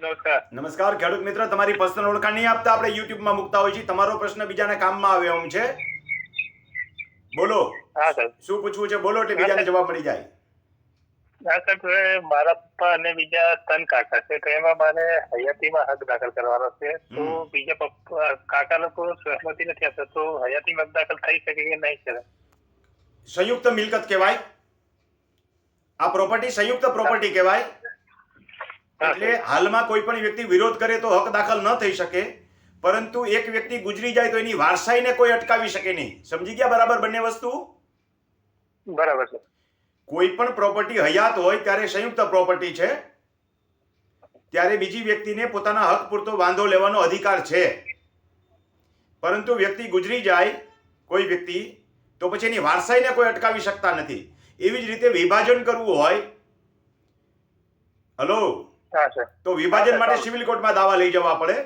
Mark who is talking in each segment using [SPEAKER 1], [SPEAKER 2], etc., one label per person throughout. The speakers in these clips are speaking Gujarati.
[SPEAKER 1] નમસ્કાર.
[SPEAKER 2] નમસ્કાર ખેડૂત મિત્ર તમારી પર્સનલ ઓળખાણ નહીં આપતા આપણે યુટ્યુબમાં મૂકતા હોય છે. તમારો પ્રશ્ન બીજાને કામમાં આવે એમ છે. બોલો.
[SPEAKER 1] હા સર
[SPEAKER 2] શું પૂછવું છે? બોલો એટલે બીજાને જવાબ મળી જાય.
[SPEAKER 1] સર મારા પપ્પા અને બીજા ત્રણ કાકા છે તો એમાં મારે હયાતીમાં હક દાખલ કરવાનો છે. તો બીજા પપ્પા કાકા લોકો સહમતી નથી આપતા તો હયાતીમાં હક દાખલ થઈ શકે કે નહીં સર
[SPEAKER 2] સંયુક્ત મિલકત કહેવાય. આ પ્રોપર્ટી સંયુક્ત પ્રોપર્ટી કહેવાય. એટલે હાલમાં કોઈ પણ વ્યક્તિ વિરોધ કરે તો હક દાખલ ન થઈ શકે પરંતુ એક વ્યક્તિ ગુજરી જાય તો એની વારસાઈને કોઈ અટકાવી શકે નહીં. સમજી ગયા બરાબર બંને વસ્તુ?
[SPEAKER 1] બરાબર છે
[SPEAKER 2] કોઈ પણ પ્રોપર્ટી હયાત હોય ત્યારે સંયુક્ત પ્રોપર્ટી છે. ત્યારે બીજી વ્યક્તિને પોતાના હક પૂરતો વાંધો લેવાનો અધિકાર છે. પરંતુ વ્યક્તિ ગુજરી જાય કોઈ વ્યક્તિ તો પછી એની વારસાઈને કોઈ અટકાવી શકતા નથી. એવી જ રીતે વિભાજન કરવું હોય. હલો તો વિભાજન માટે. સિવિલ કોર્ટમાં દાવા લઈ જવા પડે.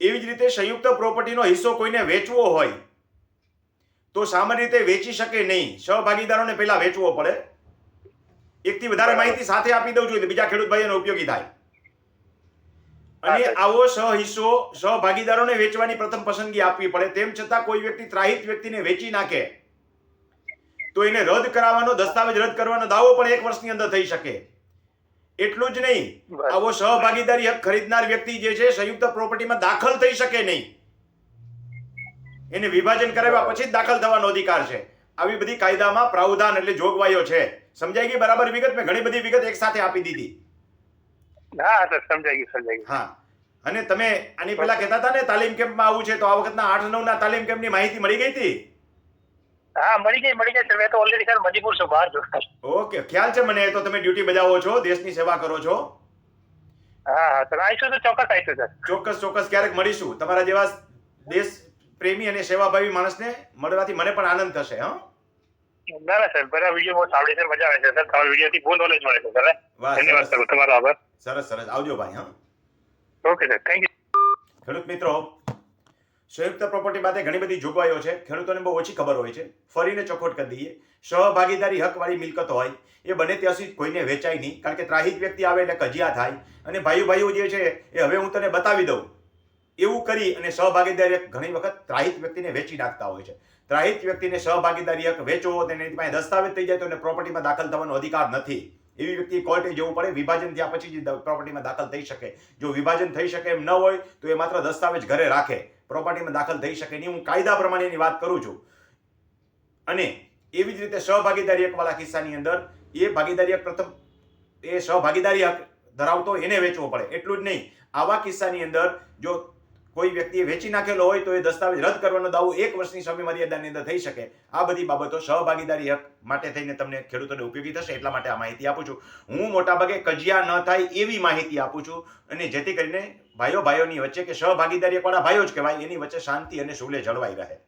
[SPEAKER 2] એવી જ રીતે સંયુક્ત પ્રોપર્ટીનો હિસ્સો કોઈને વેચવો હોય તો સામાન્ય રીતે વેચી શકે નહીં. સહભાગીદારોને પહેલા વેચવો પડે. એકથી વધારે માહિતી સાથે આપી દઉં છું બીજા ખેડૂત ભાઈઓને ઉપયોગી થાય. અને. આવો સહિસ્સો સહભાગીદારોને વેચવાની પ્રથમ પસંદગી આપવી પડે. તેમ છતાં કોઈ વ્યક્તિ ત્રાહિત વ્યક્તિને વેચી નાખે તો એને રદ કરાવવાનો દસ્તાવેજ રદ કરવાનો દાવો પણ એક વર્ષની અંદર થઈ શકે. એટલું જ નહીં. આવો સહભાગીદારી હક ખરીદનાર વ્યક્તિ જે છે સંયુક્ત પ્રોપર્ટીમાં દાખલ થઈ શકે નહીં. એને વિભાજન કરાવ્યા પછી જ દાખલ થવાનો અધિકાર છે. આવી બધી કાયદામાં પ્રાવધાન એટલે જોગવાઈઓ છે. સમજાઈ ગઈ? બરાબર વિગત મેં ઘણી બધી વિગત એક સાથે આપી દીધી.
[SPEAKER 1] હા સર સમજાઈ ગઈ સમજાઈ ગઈ
[SPEAKER 2] હા. અને તમે આની પહેલા કહેતા હતા ને તાલીમ કેમ્પમાં આવું છે તો આ વખતના આઠ નવ ના તાલીમ કેમ્પની માહિતી મળી ગઈ હતી?
[SPEAKER 1] હા મળી ગઈ મળી ગઈ મેં તો ઓલરેડી સર મજબૂર છું બહાર છું.
[SPEAKER 2] ઓકે ખ્યાલ છે મને? તો તમે ડ્યુટી બજાવો છો દેશની સેવા કરો છો?
[SPEAKER 1] હા હા સર આવીશું તો ચોક્કસ આવીશું સર.
[SPEAKER 2] ચોક્કસ ચોક્કસ ક્યારેક મળીશું. તમારા જેવા દેશ પ્રેમી અને સેવાભાવી માણસને મળવાથી મને પણ આનંદ થશે હા?
[SPEAKER 1] ના ના સર બધા વીડિયો બહુ સાંભળી છે મજા આવે છે સર. તમારા વિડીયોથી બહુ નોલેજ મળે છે સર ધન્યવાદ સર તમારો આભાર.
[SPEAKER 2] સરસ સરસ. આવજો ભાઈ હા?
[SPEAKER 1] ઓકે સર થેન્ક યુ
[SPEAKER 2] ખેડૂત મિત્રો સંયુક્ત પ્રોપર્ટી માટે ઘણી બધી જોગવાઈઓ છે. ખેડૂતોને બહુ ઓછી ખબર હોય છે. ફરીને ચોખવટ કરી દઈએ. સહભાગીદારી હકવાળી મિલકત હોય, એ બને ત્યાં સુધી કોઈને વેચાય નહીં, કારણ કે ત્રાહિત વ્યક્તિ આવે એટલે કજિયા થાય. અને ભાઈઓ ભાઈઓ જે છે, એ હવે હું તને બતાવી દઉં. એવું કરી અને સહભાગીદારી ઘણી વખત ત્રાહિત વ્યક્તિને વેચી નાખતા હોય છે. ત્રાહિત વ્યક્તિને સહભાગીદારી હક વેચવો તેને પાસે દસ્તાવેજ થઈ જાય તો એને પ્રોપર્ટીમાં દાખલ થવાનો અધિકાર નથી. એવી વ્યક્તિ કોર્ટે જવું પડે, વિભાજન થયા પછી જ પ્રોપર્ટીમાં દાખલ થઈ શકે. જો વિભાજન થઈ શકે એમ ન હોય, તો એ માત્ર દસ્તાવેજ ઘરે રાખે. પ્રોપર્ટીમાં દાખલ થઈ શકે નહીં. હું કાયદા પ્રમાણે એની વાત કરું છું. અને એવી જ રીતે સહભાગીદારી હકવાળા કિસ્સાની અંદર, એ ભાગીદારી પ્રથમ, એ સહભાગીદારી હક ધરાવતો એને વેચવો પડે. એટલું જ નહીં. આવા કિસ્સાની અંદર, જો કોઈ વ્યક્તિએ વેચી નાખેલો હોય તો એ દસ્તાવેજ રદ કરવાનો દાવો એક વર્ષની સમય મર્યાદાની અંદર થઈ શકે. આ બધી બાબતો સહભાગીદારી હક માટે થઈને તમને ખેડૂતોને ઉપયોગી થશે એટલા માટે આ માહિતી આપું છું. હું મોટાભાગે કજિયા ન થાય એવી માહિતી આપું છું અને જેથી કરીને ભાઈઓ ભાઈઓની વચ્ચે કે સહભાગીદારી વાળા ભાઈઓ જ કહેવાય, એની વચ્ચે શાંતિ અને સુલે જળવાઈ રહે.